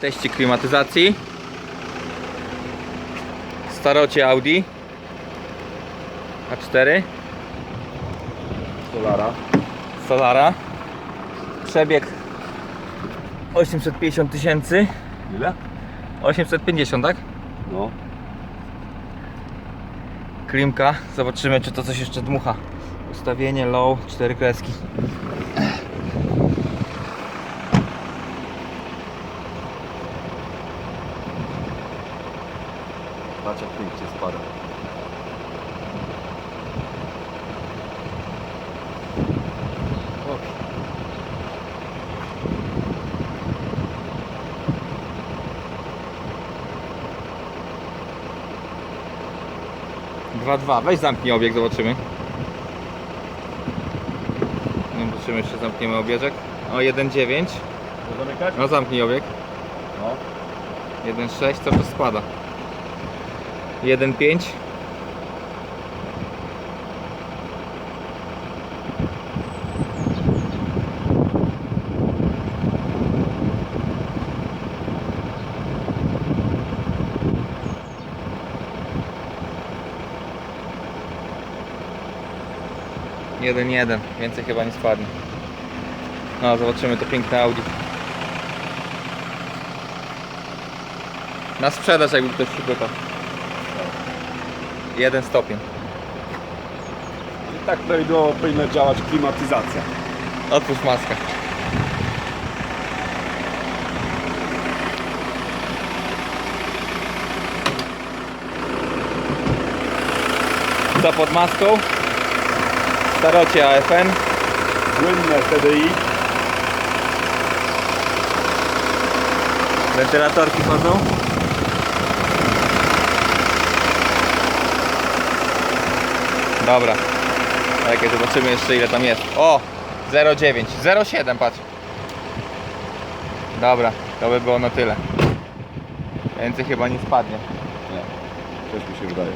Teścik klimatyzacji. Starocie Audi. A4. Solara. Solara. Przebieg 850 tysięcy. Ile? 850, tak? No. Klimka. Zobaczymy, czy to coś jeszcze dmucha. Ustawienie low, cztery kreski. Patrz jak pięknie spada. Dwa dwa. Weź zamknij obieg, zobaczymy. No, Zobaczymy, jeszcze zamkniemy obieżek. O, 1,9. To zamykać? No zamknij obieg. No. 1,6, co to spada? 1,5. Jeden, jeden, więcej chyba nie spadnie. No, zobaczymy to piękne Audi. Na sprzedaż jakby ktoś pytał. Jeden stopień. I tak prawidłowo powinna działać klimatyzacja. Otwórz maskę. Co pod maską? Starocie AFN. Słynne TDI. Wentylatorki chodzą. Dobra. Czekaj, zobaczymy jeszcze ile tam jest. O! 0,9. 0,7 patrz. Dobra, to by było na tyle. Więcej chyba nie spadnie. Nie. Coś mi się wydaje.